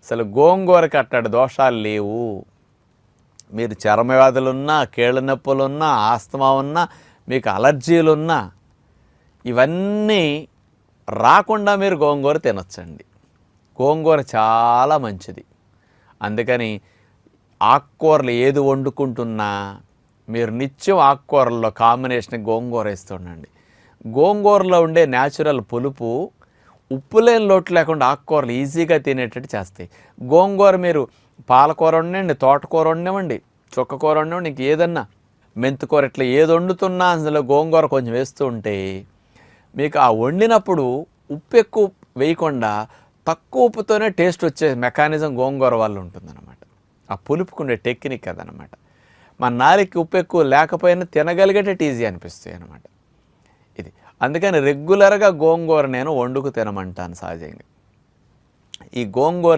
అసలు గోంగూరకి అట్టడి దోషాలు లేవు. మీరు చర్మవ్యాధులున్నా కీళ్ళ నొప్పులున్నా ఆస్తమా ఉన్నా మీకు అలర్జీలున్నా ఇవన్నీ రాకుండా మీరు గోంగూర తినొచ్చండి. గోంగూర చాలా మంచిది. అందుకని ఆకుకూరలు ఏది వండుకుంటున్నా మీరు నిత్యం ఆకుకూరల్లో కాంబినేషన్ గోంగూర వేస్తుండండి గోంగూరలో ఉండే న్యాచురల్ పులుపు ఉప్పు లేని లోటు లేకుండా ఆకుకూరలు ఈజీగా తినేటట్టు చేస్తాయి. గోంగూర మీరు పాలకూర వండండి తోటకూర వండివ్వండి చుక్కకూర వండివ్వండి ఇంక ఏదన్నా మెంతికూర ఇట్లా ఏది వండుతున్నా అందులో గోంగూర కొంచెం వేస్తూ ఉంటే మీకు ఆ వండినప్పుడు ఉప్పు ఎక్కువ వేయకుండా తక్కువ ఉప్పుతోనే టేస్ట్ వచ్చే మెకానిజం గోంగూర వల్ల ఉంటుందన్నమాట. ఆ పులుపుకుండే టెక్నిక్ అదనమాట మన నాలికి ఉప్పు ఎక్కువ లేకపోయినా తినగలిగేటట్టు ఈజీ అనిపిస్తాయి అనమాట ఇది. అందుకని రెగ్యులర్గా గోంగూర నేను వండుకు తినమంటాను సహజంగా. ఈ గోంగూర